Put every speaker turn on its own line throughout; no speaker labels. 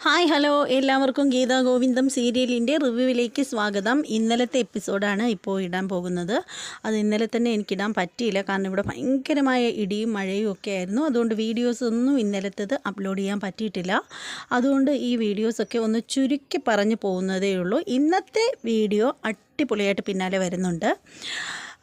Hi hello. എല്ലാവർക്കും ഗീതാ ഗോവിന്ദം സീരിയലിന്റെ റിവ്യൂവിലേക്ക് സ്വാഗതം. ഇന്നലത്തെ എപ്പിസോഡാണ് ഇപ്പോൾ ഇടാൻ പോകുന്നത്. അത് ഇന്നലെ തന്നെ എനിക്കിടാൻ പറ്റിയില്ല. കാരണം ഇവിടെ ഭയങ്കരമായ ഇടിയും മഴയും ഒക്കെ ആയിരുന്നു. അതുകൊണ്ട് വീഡിയോസ് ഒന്നും ഇന്നലത്തേത് അപ്ലോഡ് ചെയ്യാൻ പറ്റിയിട്ടില്ല. അതുകൊണ്ട് ഈ വീഡിയോസൊക്കെ ഒന്ന് ചുരുക്കി പറഞ്ഞു പോകുന്നതേ ഉള്ളൂ. ഇന്നത്തെ വീഡിയോ അടിപൊളിയായിട്ട് പിന്നാലെ വരുന്നുണ്ട്.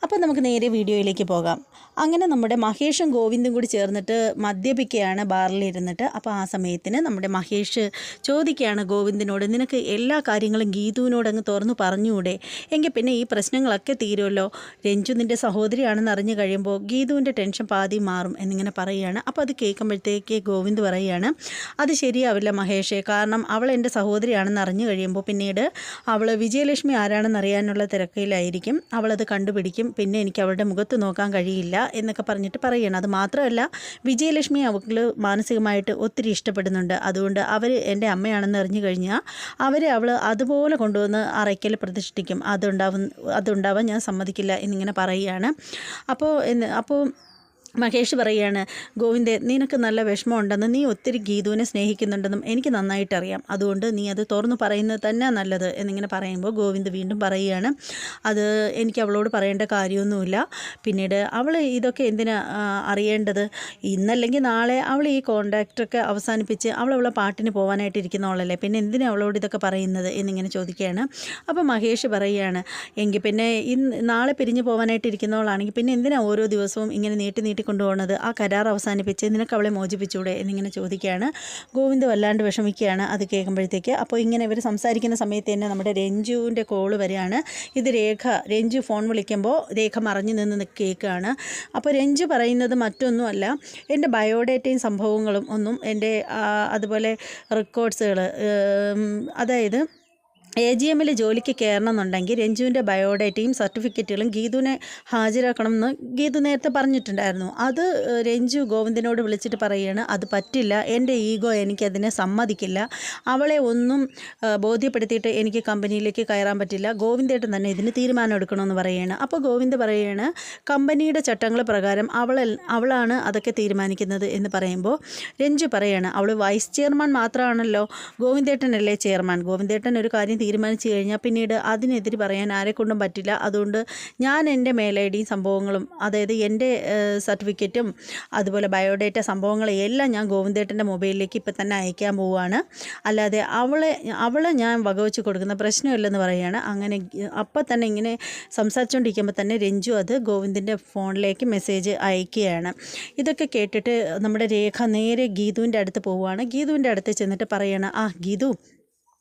അപ്പോൾ നമുക്ക് നേരെ വീഡിയോയിലേക്ക് പോകാം. അങ്ങനെ നമ്മുടെ മഹേഷും ഗോവിന്ദും കൂടി ചേർന്നിട്ട് മദ്യപിക്കുകയാണ് ബാറിലിരുന്നിട്ട് അപ്പോൾ ആ സമയത്തിന് നമ്മുടെ മഹേഷ് ചോദിക്കുകയാണ് ഗോവിന്ദിനോട് നിനക്ക് എല്ലാ കാര്യങ്ങളും ഗീതുവിനോട് അങ്ങ് തുറന്നു പറഞ്ഞുകൂടെ? എങ്കിൽ പിന്നെ ഈ പ്രശ്നങ്ങളൊക്കെ തീരുമല്ലോ രഞ്ജു നിന്റെ സഹോദരിയാണെന്ന് അറിഞ്ഞു കഴിയുമ്പോൾ ഗീതുവിന്റെ ടെൻഷൻ പാതി മാറും എന്നിങ്ങനെ പറയുകയാണ്. അപ്പോൾ അത് കേൾക്കുമ്പോഴത്തേക്ക് ഗോവിന്ദ് പറയുകയാണ് അത് ശരിയാവില്ല മഹേഷേ. കാരണം അവൾ എന്റെ സഹോദരിയാണെന്ന് അറിഞ്ഞു കഴിയുമ്പോൾ പിന്നീട് അവൾ വിജയലക്ഷ്മി ആരാണെന്ന് അറിയാനുള്ള തിരക്കിലായിരിക്കും അവളത് കണ്ടുപിടിക്കും. പിന്നെ എനിക്ക് അവളുടെ മുഖത്ത് നോക്കാൻ കഴിയില്ല എന്നൊക്കെ പറഞ്ഞിട്ട് പറയുകയാണ്. അത് മാത്രമല്ല വിജയലക്ഷ്മി അവൾ മാനസികമായിട്ട് ഒത്തിരി ഇഷ്ടപ്പെടുന്നുണ്ട്. അതുകൊണ്ട് അവർ എന്റെ അമ്മയാണെന്ന് അറിഞ്ഞു കഴിഞ്ഞാൽ അവരെ അവൾ അതുപോലെ കൊണ്ടുവന്ന് അറയ്ക്കൽ പ്രതിഷ്ഠിക്കും. അതുണ്ടാവും അതുണ്ടാവാൻ ഞാൻ സമ്മതിക്കില്ല എന്നിങ്ങനെ പറയുകയാണ്. അപ്പോൾ അപ്പോൾ മഹേഷ് പറയുകയാണ് ഗോവിന്ദേ നിനക്ക് നല്ല വിഷമമുണ്ടെന്ന് നീ ഒത്തിരി ഗീതുവിനെ സ്നേഹിക്കുന്നുണ്ടെന്നും എനിക്ക് നന്നായിട്ടറിയാം. അതുകൊണ്ട് നീ അത് തുറന്നു പറയുന്നത് തന്നെ നല്ലത് എന്നിങ്ങനെ പറയുമ്പോൾ ഗോവിന്ദ് വീണ്ടും പറയുകയാണ് അത് എനിക്ക് അവളോട് പറയേണ്ട കാര്യമൊന്നുമില്ല. പിന്നീട് അവൾ ഇതൊക്കെ എന്തിനാ അറിയേണ്ടത്? ഇന്നല്ലെങ്കിൽ നാളെ അവൾ ഈ കോണ്ടാക്റ്റൊക്കെ അവസാനിപ്പിച്ച് അവൾ അവളെ പാട്ടിന് പോകാനായിട്ടിരിക്കുന്നവളല്ലേ പിന്നെ എന്തിനാ അവളോട് ഇതൊക്കെ പറയുന്നത്? എന്നിങ്ങനെ ചോദിക്കുകയാണ്. അപ്പോൾ മഹേഷ് പറയുകയാണ് എങ്കിൽ പിന്നെ ഇന്ന് നാളെ പിരിഞ്ഞു പോകാനായിട്ടിരിക്കുന്നവളാണെങ്കിൽ പിന്നെ എന്തിനാ ഓരോ ദിവസവും ഇങ്ങനെ നീട്ടി നീട്ടി കൊണ്ടുപോകുന്നത് ആ കരാർ അവസാനിപ്പിച്ച് നിനക്ക് അവളെ മോചിപ്പിച്ചൂടെ എന്നിങ്ങനെ ചോദിക്കുകയാണ്. ഗോവിന്ദ് വല്ലാണ്ട് വിഷമിക്കുകയാണ് അത് കേൾക്കുമ്പോഴത്തേക്ക്. അപ്പോൾ ഇങ്ങനെ ഇവർ സംസാരിക്കുന്ന സമയത്ത് തന്നെ നമ്മുടെ രഞ്ജുവിന്റെ കോൾ വരികയാണ്. ഇത് രേഖ രഞ്ജു ഫോൺ വിളിക്കുമ്പോൾ രേഖ മറഞ്ഞു നിന്ന് കേൾക്കുകയാണ്. അപ്പോൾ രഞ്ജു പറയുന്നത് മറ്റൊന്നുമല്ല. എന്റെ ബയോഡേറ്റയും സംഭവങ്ങളും ഒന്നും എന്റെ അതുപോലെ റെക്കോർഡ്സുകൾ അതായത് എ ജി എമ്മിൽ ജോലിക്ക് കയറണമെന്നുണ്ടെങ്കിൽ രഞ്ജുവിന്റെ ബയോഡേറ്റയും സർട്ടിഫിക്കറ്റുകളും ഗീതുവിനെ ഹാജരാക്കണം എന്ന് ഗീതു നേരത്തെ പറഞ്ഞിട്ടുണ്ടായിരുന്നു. അത് രഞ്ജു ഗോവിന്ദനോട് വിളിച്ചിട്ട് പറയുകയാണ് അത് പറ്റില്ല. എന്റെ ഈഗോ എനിക്കതിനെ സമ്മതിക്കില്ല. അവളെ ഒന്നും ബോധ്യപ്പെടുത്തിയിട്ട് എനിക്ക് കമ്പനിയിലേക്ക് കയറാൻ പറ്റില്ല. ഗോവിന്ദേട്ടൻ തന്നെ ഇതിന് തീരുമാനം എടുക്കണമെന്ന് പറയുകയാണ്. അപ്പോൾ ഗോവിന്ദ് പറയുകയാണ് കമ്പനിയുടെ ചട്ടങ്ങൾ പ്രകാരം അവളെ അവളാണ് അതൊക്കെ തീരുമാനിക്കുന്നത് എന്ന് പറയുമ്പോൾ രഞ്ജു പറയുകയാണ് അവൾ വൈസ് ചെയർമാൻ മാത്രമാണല്ലോ. ഗോവിന്ദേട്ടനല്ലേ ചെയർമാൻ ഗോവിന്ദേട്ടൻ ഒരു കാര്യം തീരുമാനിച്ചു കഴിഞ്ഞാൽ പിന്നീട് അതിനെതിരെ പറയാൻ ആരെക്കൊണ്ടും പറ്റില്ല. അതുകൊണ്ട് ഞാൻ എന്റെ മെയിൽ ഐ ഡിയും സംഭവങ്ങളും അതായത് എന്റെ സർട്ടിഫിക്കറ്റും അതുപോലെ ബയോഡേറ്റ സംഭവങ്ങളും എല്ലാം ഞാൻ ഗോവിന്ദേട്ടന്റെ മൊബൈലിലേക്ക് ഇപ്പം തന്നെ അയക്കാൻ പോവുകയാണ്. അല്ലാതെ അവളെ അവളെ ഞാൻ വകവെച്ച് കൊടുക്കുന്ന പ്രശ്നമില്ലെന്ന് പറയുകയാണ്. അങ്ങനെ അപ്പം തന്നെ ഇങ്ങനെ സംസാരിച്ചുകൊണ്ടിരിക്കുമ്പോൾ തന്നെ രഞ്ജു അത് ഗോവിന്ദിന്റെ ഫോണിലേക്ക് മെസ്സേജ് അയക്കുകയാണ്. ഇതൊക്കെ കേട്ടിട്ട് നമ്മുടെ രേഖ നേരെ ഗീതുവിന്റെ അടുത്ത് പോവുകയാണ്. ഗീതുവിന്റെ അടുത്ത് ചെന്നിട്ട് പറയുകയാണ് ആ ഗീതു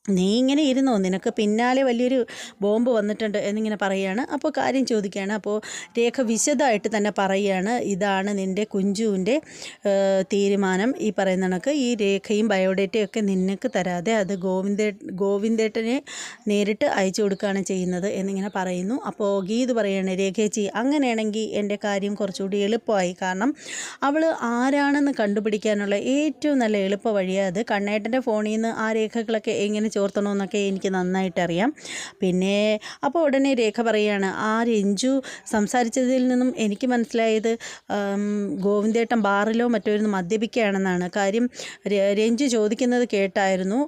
നീ ഇങ്ങനെ ഇരുന്നോ? നിനക്ക് പിന്നാലെ വലിയൊരു ബോംബ് വന്നിട്ടുണ്ട് എന്നിങ്ങനെ പറയുകയാണ്. അപ്പോൾ കാര്യം ചോദിക്കുകയാണ്. അപ്പോൾ രേഖ വിശദമായിട്ട് തന്നെ പറയുകയാണ്. ഇതാണ് നിന്റെ കുഞ്ചുവിന്റെ തീരുമാനം. ഈ പറയുന്ന കണക്ക്. ഈ രേഖയും ബയോഡേറ്റയും ഒക്കെ നിനക്ക് തരാതെ അത് ഗോവിന്ദേ ഗോവിന്ദേട്ടനെ നേരിട്ട് അയച്ചു കൊടുക്കുകയാണ് ചെയ്യുന്നത് എന്നിങ്ങനെ പറയുന്നു. അപ്പോൾ ഗീത് പറയുകയാണ് രേഖേച്ചി അങ്ങനെയാണെങ്കിൽ എന്റെ കാര്യം കുറച്ചുകൂടി എളുപ്പമായി. കാരണം അവൾ ആരാണെന്ന് കണ്ടുപിടിക്കാനുള്ള ഏറ്റവും നല്ല എളുപ്പ വഴിയാണ് അത്. കണ്ണേട്ടന്റെ ഫോണിൽ നിന്ന് ആ രേഖകളൊക്കെ എങ്ങനെ ചോർത്തണമെന്നൊക്കെ എനിക്ക് നന്നായിട്ടറിയാം. പിന്നെ അപ്പോൾ ഉടനെ രേഖ പറയുകയാണ് ആ രഞ്ജു സംസാരിച്ചതിൽ നിന്നും എനിക്ക് മനസ്സിലായത് ഗോവിന്ദേട്ടൻ ബാറിലോ മറ്റോ ഇരുന്ന് മദ്യപിക്കുകയാണെന്നാണ്. കാര്യം രഞ്ജു ചോദിക്കുന്നത് കേട്ടായിരുന്നു.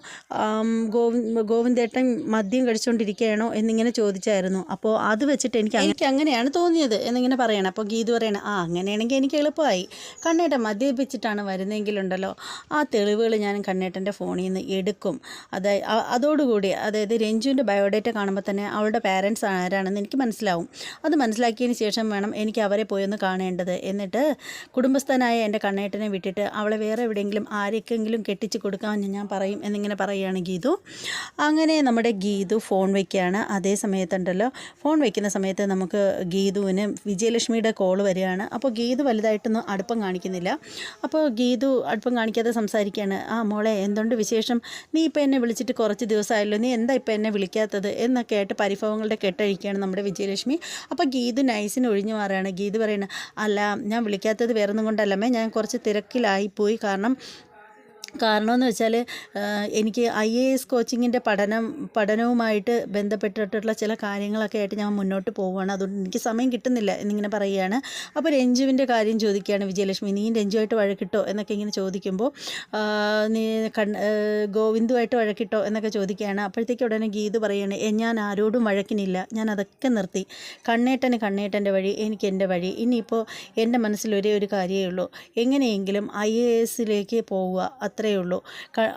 ഗോവി ഗോവിന്ദേട്ടൻ മദ്യം കഴിച്ചുകൊണ്ടിരിക്കുകയാണോ എന്നിങ്ങനെ ചോദിച്ചായിരുന്നു. അപ്പോൾ അത് വെച്ചിട്ട് എനിക്ക് എനിക്ക് അങ്ങനെയാണ് തോന്നിയത് എന്നിങ്ങനെ പറയണം. അപ്പോൾ ഗീതു പറയണം ആ അങ്ങനെയാണെങ്കിൽ എനിക്ക് എളുപ്പമായി. കണ്ണേട്ടൻ മദ്യപിച്ചിട്ടാണ് വരുന്നതെങ്കിലുണ്ടല്ലോ ആ തെളിവുകൾ ഞാൻ കണ്ണേട്ടന്റെ ഫോണിൽ നിന്ന് എടുക്കും. അതായത് അതോടുകൂടി അതായത് രഞ്ജുവിന്റെ ബയോഡേറ്റ കാണുമ്പോൾ തന്നെ അവളുടെ പാരൻസ് ആരാണെന്ന് എനിക്ക് മനസ്സിലാവും. അത് മനസ്സിലാക്കിയതിന് ശേഷം വേണം എനിക്ക് അവരെ പോയി ഒന്ന് കാണേണ്ടത്. എന്നിട്ട് കുടുംബസ്ഥനായ എന്റെ കണ്ണേട്ടനെ വിട്ടിട്ട് അവളെ വേറെ എവിടെയെങ്കിലും ആരെക്കെങ്കിലും കെട്ടിച്ച് കൊടുക്കാമെന്ന് ഞാൻ പറയും എന്നിങ്ങനെ പറയുകയാണ് ഗീതു. അങ്ങനെ നമ്മുടെ ഗീതു ഫോൺ വയ്ക്കുകയാണ് അതേ സമയത്തുണ്ടല്ലോ. ഫോൺ വയ്ക്കുന്ന സമയത്ത് നമുക്ക് ഗീതുവിന് വിജയലക്ഷ്മിയുടെ കോൾ വരികയാണ്. അപ്പോൾ ഗീതു വലുതായിട്ടൊന്നും അടുപ്പം കാണിക്കുന്നില്ല. അപ്പോൾ ഗീതു അടുപ്പം കാണിക്കാതെ സംസാരിക്കുകയാണ്. ആ മോളെ എന്തുകൊണ്ട് വിശേഷം? നീ ഇപ്പോൾ എന്നെ വിളിച്ചിട്ട് കുറച്ച് ദിവസമായല്ലോ നീ എന്താ ഇപ്പോൾ എന്നെ വിളിക്കാത്തത്? എന്നൊക്കെ ആയിട്ട് പരിഭവങ്ങളുടെ കെട്ടഴിക്കുകയാണ് നമ്മുടെ വിജയലക്ഷ്മി. അപ്പോൾ ഗീത് നൈസിന് ഒഴിഞ്ഞു മാറുകയാണ്. ഗീത് പറയുന്നത് അല്ല ഞാൻ വിളിക്കാത്തത് വേറൊന്നും കൊണ്ടല്ലമ്മേ ഞാൻ കുറച്ച് തിരക്കിലായിപ്പോയി കാരണം കാരണമെന്ന് വെച്ചാൽ എനിക്ക് ഐ എ എസ് കോച്ചിങ്ങിന്റെ പഠനം പഠനവുമായിട്ട് ബന്ധപ്പെട്ടിട്ടുള്ള ചില കാര്യങ്ങളൊക്കെ ആയിട്ട് ഞാൻ മുന്നോട്ട് പോവുകയാണ്. അതുകൊണ്ട് എനിക്ക് സമയം കിട്ടുന്നില്ല എന്നിങ്ങനെ പറയുകയാണ്. അപ്പോൾ രഞ്ജുവിന്റെ കാര്യം ചോദിക്കുകയാണ് വിജയലക്ഷ്മി നീ രഞ്ജുവായിട്ട് വഴക്കിട്ടോ? എന്നൊക്കെ ഇങ്ങനെ ചോദിക്കുമ്പോൾ നീ കണ് ഗോവിന്ദുമായിട്ട് വഴക്കിട്ടോ? എന്നൊക്കെ ചോദിക്കുകയാണ്. അപ്പോഴത്തേക്ക് ഉടനെ ഗീത് പറയുകയാണ് "എ, ഞാൻ ആരോടും വഴക്കിനില്ല. ഞാൻ അതൊക്കെ നിർത്തി. കണ്ണേട്ടന് കണ്ണേട്ടന്റെ വഴി എനിക്ക് എന്റെ വഴി. ഇനിയിപ്പോൾ എന്റെ മനസ്സിൽ ഒരേ ഒരു കാര്യമേ ഉള്ളൂ. എങ്ങനെയെങ്കിലും ഐ എ എസിലേക്ക് പോവുക. അത്രയേ ഉള്ളൂ.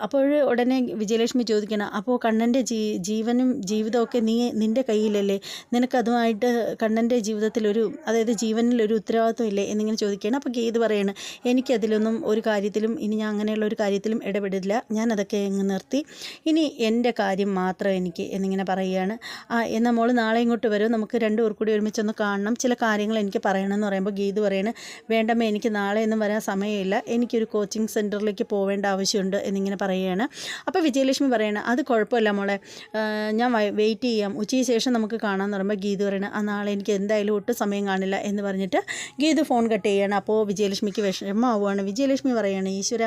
അപ്പോൾ ഉടനെ വിജയലക്ഷ്മി ചോദിക്കണം അപ്പോൾ കണ്ണന്റെ ജീ ജീവനും ജീവിതമൊക്കെ നീ നിന്റെ കയ്യിലല്ലേ? നിനക്കതുമായിട്ട് കണ്ണന്റെ ജീവിതത്തിലൊരു അതായത് ജീവനിൽ ഒരു ഉത്തരവാദിത്വം ഇല്ലേ എന്നിങ്ങനെ ചോദിക്കുകയാണ്. അപ്പോൾ ഗീത് പറയാണ് എനിക്കതിലൊന്നും ഒരു കാര്യത്തിലും ഇനി ഞാൻ അങ്ങനെയുള്ള ഒരു കാര്യത്തിലും ഇടപെടില്ല. ഞാനതൊക്കെ അങ്ങ് നിർത്തി. ഇനി എന്റെ കാര്യം മാത്രം എനിക്ക് എന്നിങ്ങനെ പറയുകയാണ്. ആ എന്നാൽ മോൾ നാളെ ഇങ്ങോട്ട് വരും. നമുക്ക് രണ്ടു പേർ കൂടി ഒരുമിച്ചൊന്ന് കാണണം. ചില കാര്യങ്ങൾ എനിക്ക് പറയണമെന്ന് പറയുമ്പോൾ ഗീത് പറയാണ് വേണ്ടമ്മ എനിക്ക് നാളെ ഒന്നും വരാൻ സമയമില്ല. എനിക്കൊരു കോച്ചിങ് സെന്ററിലേക്ക് പോവേണ്ട ആവശ്യമുണ്ട് എന്നിങ്ങനെ പറയുകയാണ്. അപ്പോൾ വിജയലക്ഷ്മി പറയുന്നത് അത് കുഴപ്പമില്ല മോളെ. ഞാൻ വെയിറ്റ് ചെയ്യാം. ഉച്ചയ്ക്ക് ശേഷം നമുക്ക് കാണാമെന്ന് പറയുമ്പോൾ ഗീത് പറയണ ആ നാളെ എനിക്ക് എന്തായാലും ഒട്ടും സമയം കാണില്ല എന്ന് പറഞ്ഞിട്ട് ഗീത് ഫോൺ കട്ട് ചെയ്യാണ് അപ്പോൾ വിജയലക്ഷ്മിക്ക് വിഷമമാവുകയാണ്. വിജയലക്ഷ്മി പറയുകയാണ് ഈശ്വര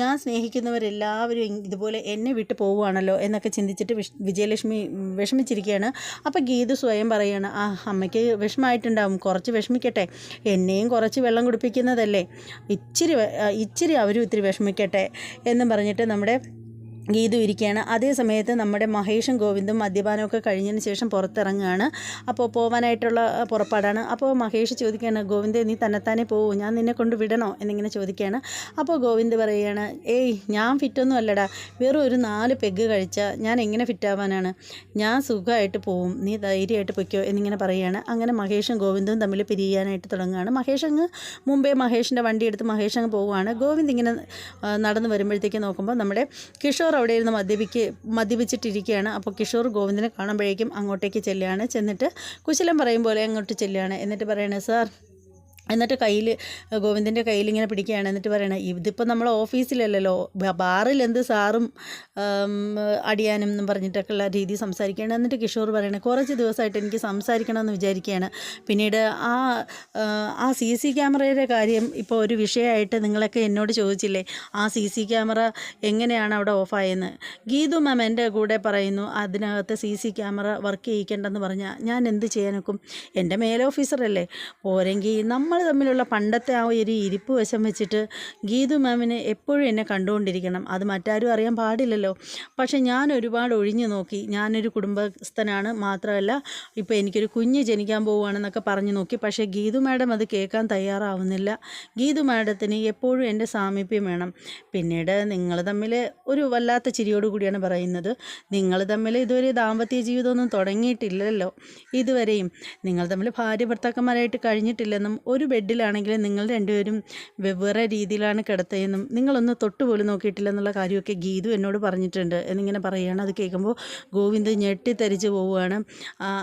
ഞാൻ സ്നേഹിക്കുന്നവരെല്ലാവരും ഇതുപോലെ എന്നെ വിട്ട് പോവുകയാണല്ലോ എന്നൊക്കെ ചിന്തിച്ചിട്ട് വിജയലക്ഷ്മി വിഷമിച്ചിരിക്കുകയാണ്. അപ്പോൾ ഗീത് സ്വയം പറയുകയാണ് ആ അമ്മയ്ക്ക് വിഷമമായിട്ടുണ്ടാവും. കുറച്ച് വിഷമിക്കട്ടെ. എന്നെയും കുറച്ച് വെള്ളം കുടിപ്പിക്കുന്നതല്ലേ. ഇച്ചിരി ഇച്ചിരി അവരും ഇത്തിരി വിഷമിക്കട്ടെ. എന്നും പറഞ്ഞിട്ട് നമ്മുടെ ഗീതു ഇരിക്കുകയാണ്. അതേ സമയത്ത് നമ്മുടെ മഹേഷും ഗോവിന്ദും മദ്യപാനമൊക്കെ കഴിഞ്ഞതിന് ശേഷം പുറത്തിറങ്ങുകയാണ്. അപ്പോൾ പോകാനായിട്ടുള്ള പുറപ്പാടാണ്. അപ്പോൾ മഹേഷ് ചോദിക്കുകയാണ് ഗോവിന്ദ് നീ തന്നെത്താനെ പോവൂ. ഞാൻ നിന്നെ കൊണ്ട് വിടണോ? എന്നിങ്ങനെ ചോദിക്കുകയാണ്. അപ്പോൾ ഗോവിന്ദ് പറയുകയാണ് ഏയ് ഞാൻ ഫിറ്റൊന്നും അല്ലടാ. വെറും ഒരു നാല് പെഗ് കഴിച്ചാൽ ഞാൻ എങ്ങനെ ഫിറ്റാവാനാണ്? ഞാൻ സുഖമായിട്ട് പോവും. നീ ധൈര്യമായിട്ട് പൊയ്ക്കോ. എന്നിങ്ങനെ പറയുകയാണ്. അങ്ങനെ മഹേഷും ഗോവിന്ദും തമ്മിൽ പിരിയാനായിട്ട് തുടങ്ങുകയാണ്. മഹേഷ് അങ്ങ് മുമ്പേ മഹേഷിന്റെ വണ്ടി എടുത്ത് മഹേഷ് അങ്ങ് പോവുകയാണ്. ഗോവിന്ദ് ഇങ്ങനെ നടന്ന് വരുമ്പോഴത്തേക്ക് നോക്കുമ്പോൾ നമ്മുടെ കിഷോർ അവിടെ ഇരുന്ന് മദ്യപിക്ക് മദ്യപിച്ചിട്ടിരിക്കുകയാണ്. അപ്പോൾ കിഷോർ ഗോവിന്ദനെ കാണുമ്പോഴേക്കും അങ്ങോട്ടേക്ക് ചെല്ലുകയാണ്. ചെന്നിട്ട് കുശലം പറയും പോലെ അങ്ങോട്ട് ചെല്ലുകയാണ്. എന്നിട്ട് പറയണേ സാർ എന്നിട്ട് കയ്യിൽ ഗോവിന്ദന്റെ കയ്യിൽ ഇങ്ങനെ പിടിക്കുകയാണ്. എന്നിട്ട് പറയണേ ഇതിപ്പോൾ നമ്മൾ ഓഫീസിലല്ലല്ലോ ബ- ബാറിൽ എന്ത് സാറും അടിയാനും എന്നും പറഞ്ഞിട്ടൊക്കെയുള്ള രീതി സംസാരിക്കുകയാണ്. എന്നിട്ട് കിഷോർ പറയണേ കുറച്ച് ദിവസമായിട്ട് എനിക്ക് സംസാരിക്കണമെന്ന് വിചാരിക്കുകയാണ്. പിന്നീട് ആ, ആ സി സി ക്യാമറയുടെ കാര്യം ഇപ്പോൾ ഒരു വിഷയമായിട്ട് നിങ്ങളൊക്കെ എന്നോട് ചോദിച്ചില്ലേ ആ സി സി ക്യാമറ എങ്ങനെയാണ് അവിടെ ഓഫായെന്ന്? ഗീതു മാം എന്റെ കൂടെ പറയുന്നു അതിനകത്ത് സി സി ക്യാമറ വർക്ക് ചെയ്യിക്കേണ്ടെന്ന് പറഞ്ഞാൽ ഞാൻ എന്ത് ചെയ്യാനൊക്കും? എന്റെ മേലോഫീസറല്ലേ പോരെങ്കിൽ നമ്മൾ തമ്മിലുള്ള പണ്ടത്തെ ആ ഒരു ഇരിപ്പ് വശം വെച്ചിട്ട് ഗീതു മാമിന് എപ്പോഴും എന്നെ കണ്ടുകൊണ്ടിരിക്കണം. അത് മറ്റാരും അറിയാൻ പാടില്ലല്ലോ. പക്ഷേ ഞാൻ ഒരുപാട് ഒഴിഞ്ഞു നോക്കി. ഞാനൊരു കുടുംബസ്ഥനാണ് മാത്രമല്ല ഇപ്പോൾ എനിക്കൊരു കുഞ്ഞ് ജനിക്കാൻ പോവുകയാണെന്നൊക്കെ പറഞ്ഞു നോക്കി. പക്ഷേ ഗീതു മാഡം അത് കേൾക്കാൻ തയ്യാറാവുന്നില്ല. ഗീതു മാഡത്തിന് എപ്പോഴും എന്റെ സാമീപ്യം വേണം. പിന്നീട് നിങ്ങൾ തമ്മിൽ ഒരു വല്ലാത്ത ചിരിയോട് കൂടിയാണ് പറയുന്നത്. നിങ്ങൾ തമ്മിൽ ഇതുവരെ ദാമ്പത്യ ജീവിതമൊന്നും തുടങ്ങിയിട്ടില്ലല്ലോ. ഇതുവരെയും നിങ്ങൾ തമ്മിൽ ഭാര്യ ഭർത്താക്കന്മാരായിട്ട് കഴിഞ്ഞിട്ടില്ലെന്നും ഒരു ബെഡിലാണെങ്കിലും നിങ്ങൾ രണ്ടുപേരും വെവ്വേറെ രീതിയിലാണ് കിടത്തയെന്നും നിങ്ങളൊന്ന് തൊട്ടുപോലും നോക്കിയിട്ടില്ല എന്നുള്ള കാര്യമൊക്കെ ഗീതു എന്നോട് പറഞ്ഞിട്ടുണ്ട് എന്നിങ്ങനെ പറയുകയാണ്. അത് കേൾക്കുമ്പോൾ ഗോവിന്ദ് ഞെട്ടിത്തരിച്ച് പോവുകയാണ്.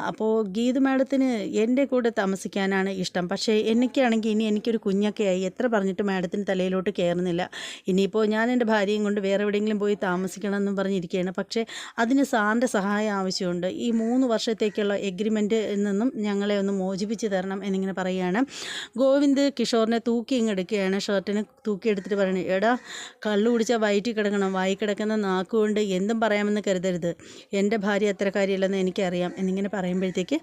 അപ്പോൾ ഗീതു മാഡത്തിന് എന്റെ കൂടെ താമസിക്കാനാണ് ഇഷ്ടം. പക്ഷേ എനിക്കാണെങ്കിൽ ഇനി എനിക്കൊരു കുഞ്ഞൊക്കെ ആയി. എത്ര പറഞ്ഞിട്ട് മാഡത്തിന് തലയിലോട്ട് കയറുന്നില്ല. ഇനിയിപ്പോൾ ഞാൻ എന്റെ ഭാര്യയും കൊണ്ട് വേറെ എവിടെയെങ്കിലും പോയി താമസിക്കണം എന്നും പറഞ്ഞിരിക്കുകയാണ്. പക്ഷേ അതിന് സാറിന്റെ സഹായം ആവശ്യമുണ്ട്. ഈ മൂന്ന് വർഷത്തേക്കുള്ള എഗ്രിമെന്റ് നിന്നും ഞങ്ങളെ ഒന്ന് മോചിപ്പിച്ച് തരണം എന്നിങ്ങനെ പറയുകയാണ്. ഗോവിന്ദ് കിഷോറിനെ തൂക്കി ഇങ്ങെടുക്കുകയാണ് ഷർട്ടിന് തൂക്കി എടുത്തിട്ട് പറയണേ എടാ കള്ളു കുടിച്ചാൽ വയറ്റിൽ കിടക്കണം. വായി കിടക്കുന്ന നാക്കുകൊണ്ട് എന്തും പറയാമെന്ന് കരുതരുത്. എന്റെ ഭാര്യ അത്തരക്കാരിയല്ലെന്ന് എനിക്കറിയാം. എന്നിങ്ങനെ പറയുമ്പോഴത്തേക്ക്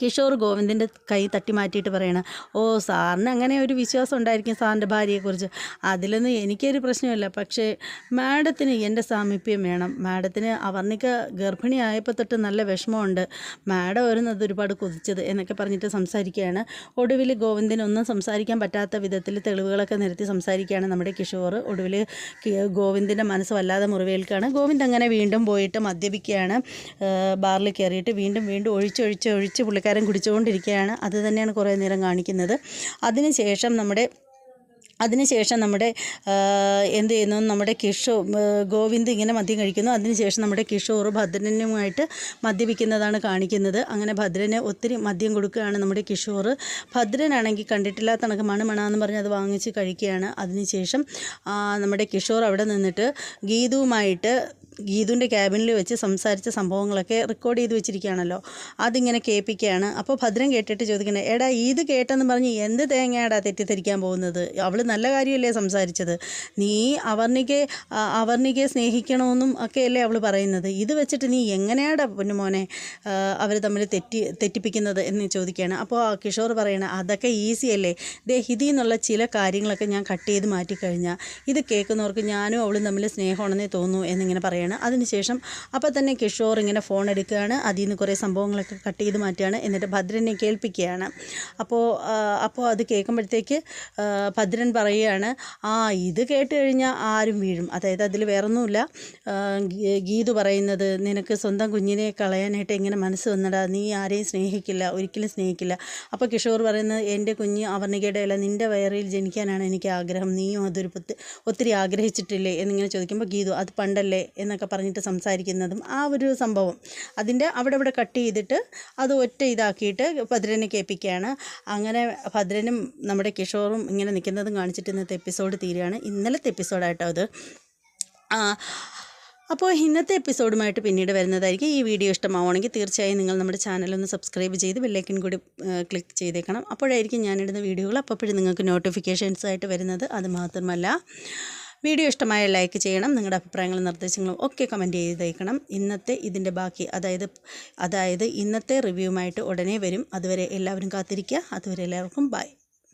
കിഷോർ ഗോവിന്ദിന്റെ കൈ തട്ടി മാറ്റിയിട്ട് പറയണം ഓ സാറിന് അങ്ങനെ ഒരു വിശ്വാസം ഉണ്ടായിരിക്കും സാറിന്റെ ഭാര്യയെക്കുറിച്ച്. അതിലൊന്നും എനിക്കൊരു പ്രശ്നമില്ല. പക്ഷേ മാഡത്തിന് എന്റെ സാമീപ്യം വേണം. മാഡത്തിന് അവർണിക്ക് ഗർഭിണിയായപ്പോൾ തൊട്ട് നല്ല വിഷമമുണ്ട്. മാഡം ഒരുന്നത് ഒരുപാട് കൊതിച്ചത് എന്നൊക്കെ പറഞ്ഞിട്ട് സംസാരിക്കുകയാണ്. ഒടുവിൽ ഗോവിന്ദൻ ഒന്നും സംസാരിക്കാൻ പറ്റാത്ത വിധത്തിൽ തെളിവുകളൊക്കെ നിരത്തി സംസാരിക്കുകയാണ് നമ്മുടെ കിഷോർ. ഒടുവിൽ ഗോവിന്ദിന്റെ മനസ്സ് വല്ലാതെ മുറിവേൽക്കുകയാണ്. ഗോവിന്ദ് അങ്ങനെ വീണ്ടും പോയിട്ട് മദ്യപിക്കുകയാണ്. ബാറിൽ കയറിയിട്ട് വീണ്ടും വീണ്ടും ഒഴിച്ചൊഴിച്ച് ഒഴിച്ച് പുള്ളിക്കാരൻ കുടിച്ചുകൊണ്ടിരിക്കുകയാണ്. അത് തന്നെയാണ് കുറേ നേരം കാണിക്കുന്നത്. അതിനുശേഷം നമ്മുടെ അതിനുശേഷം നമ്മുടെ എന്ത് ചെയ്യുന്നു? നമ്മുടെ കിഷോ ഗോവിന്ദ് ഇങ്ങനെ മദ്യം കഴിക്കുന്നു. അതിനുശേഷം നമ്മുടെ കിഷോർ ഭദ്രനുമായിട്ട് മദ്യപിക്കുന്നതാണ് കാണിക്കുന്നത്. അങ്ങനെ ഭദ്രന് ഒത്തിരി മദ്യം കൊടുക്കുകയാണ് നമ്മുടെ കിഷോർ ഭദ്രനാണെങ്കിൽ കണ്ടിട്ടില്ലാത്ത കണക്ക് മണമണാന്ന് പറഞ്ഞ് അത് വാങ്ങിച്ച് കഴിക്കുകയാണ്. അതിനുശേഷം നമ്മുടെ കിഷോർ അവിടെ നിന്നിട്ട് ഗീതുവുമായിട്ട് ഗീതുവിന്റെ ക്യാബിനിൽ വെച്ച് സംസാരിച്ച സംഭവങ്ങളൊക്കെ റെക്കോർഡ് ചെയ്ത് വെച്ചിരിക്കുകയാണല്ലോ. അതിങ്ങനെ കേൾപ്പിക്കുകയാണ്. അപ്പോൾ ഭദ്രൻ കേട്ടിട്ട് ചോദിക്കണേ എടാ ഇത് കേട്ടെന്ന് പറഞ്ഞ് എന്ത് തേങ്ങയാടാ തെറ്റിദ്ധരിക്കാൻ പോകുന്നത്? അവൾ നല്ല കാര്യമല്ലേ സംസാരിച്ചത്? നീ അവർണികയെ ആ, സ്നേഹിക്കണമെന്നും ഒക്കെയല്ലേ അവൾ പറയുന്നത്? ഇത് വെച്ചിട്ട് നീ എങ്ങനെയാടാ പൊന്നുമോനെ അവർ തമ്മിൽ തെറ്റി തെറ്റിപ്പിക്കുന്നത്? എന്ന് ചോദിക്കുകയാണ്. അപ്പോൾ കിഷോർ പറയണ അതൊക്കെ ഈസി അല്ലേ? ദേ ഇതിൽ നിന്നുള്ള ചില കാര്യങ്ങളൊക്കെ ഞാൻ കട്ട് ചെയ്ത് മാറ്റിക്കഴിഞ്ഞാൽ ഇത് കേൾക്കുന്നവർക്ക് ഞാനും അവളും തമ്മിൽ സ്നേഹമാണെന്നേ തോന്നൂ എന്നിങ്ങനെ പറയാണ് അതിനുശേഷം അപ്പോൾ തന്നെ കിഷോർ ഇങ്ങനെ ഫോൺ എടുക്കുകയാണ്. അതിൽ നിന്ന് കുറേ സംഭവങ്ങളൊക്കെ കട്ട് ചെയ്ത് മാറ്റുകയാണ്. എന്നിട്ട് ഭദ്രനെ കേൾപ്പിക്കുകയാണ്. അപ്പോൾ അപ്പോൾ അത് കേൾക്കുമ്പോഴത്തേക്ക് ഭദ്രൻ പറയുകയാണ് ആ ഇത് കേട്ട് കഴിഞ്ഞാൽ ആരും വീഴും. അതായത് അതിൽ വേറൊന്നുമില്ല. ഗീതു പറയുന്നത് നിനക്ക് സ്വന്തം കുഞ്ഞിനെ കളയാനായിട്ട് എങ്ങനെ മനസ്സ് വന്നടാ? നീ ആരെയും സ്നേഹിക്കില്ല. ഒരിക്കലും സ്നേഹിക്കില്ല. അപ്പോൾ കിഷോർ പറയുന്നത് എന്റെ കുഞ്ഞ് അവർണികയുടെ അല്ല നിന്റെ വയറിൽ ജനിക്കാനാണ് എനിക്ക് ആഗ്രഹം. നീയും അതൊരു ഒത്തിരി ആഗ്രഹിച്ചിട്ടില്ലേ? എന്നിങ്ങനെ ചോദിക്കുമ്പോൾ ഗീതു അത് പണ്ടല്ലേ? എന്നൊക്കെ പറഞ്ഞിട്ട് സംസാരിക്കുന്നതും ആ ഒരു സംഭവം. അതിന്റെ അവിടെ ഇവിടെ കട്ട് ചെയ്തിട്ട് അത് ഒറ്റ ഇതാക്കിയിട്ട് ഭദ്രനെ കേൾപ്പിക്കുകയാണ്. അങ്ങനെ ഭദ്രനും നമ്മുടെ കിഷോറും ഇങ്ങനെ നിൽക്കുന്നതും കാണിച്ചിട്ട് ഇന്നത്തെ എപ്പിസോഡ് തീരുകയാണ്. ഇന്നലത്തെ എപ്പിസോഡായിട്ടോ അത്. അപ്പോൾ ഇന്നത്തെ എപ്പിസോഡുമായിട്ട് പിന്നീട് വരുന്നതായിരിക്കും. ഈ വീഡിയോ ഇഷ്ടമാവുകയാണെങ്കിൽ തീർച്ചയായും നിങ്ങൾ നമ്മുടെ ചാനലൊന്ന് സബ്സ്ക്രൈബ് ചെയ്ത് ബെല്ലൈക്കൻ കൂടി ക്ലിക്ക് ചെയ്തേക്കണം. അപ്പോഴായിരിക്കും ഞാനിടുന്ന വീഡിയോകൾ. അപ്പോഴും നിങ്ങൾക്ക് നോട്ടിഫിക്കേഷൻസ് ആയിട്ട് വരുന്നത്. അത് മാത്രമല്ല വീഡിയോ ഇഷ്ടമായ ലൈക്ക് ചെയ്യണം. നിങ്ങളുടെ അഭിപ്രായങ്ങളും നിർദ്ദേശങ്ങളും ഒക്കെ കമന്റ് ചെയ്തേക്കണം. ഇന്നത്തെ ഇതിന്റെ ബാക്കി അതായത് അതായത് ഇന്നത്തെ റിവ്യൂമായിട്ട് ഉടനെ വരും. അതുവരെ എല്ലാവരും കാത്തിരിക്കുക. അതുവരെ എല്ലാവർക്കും ബൈ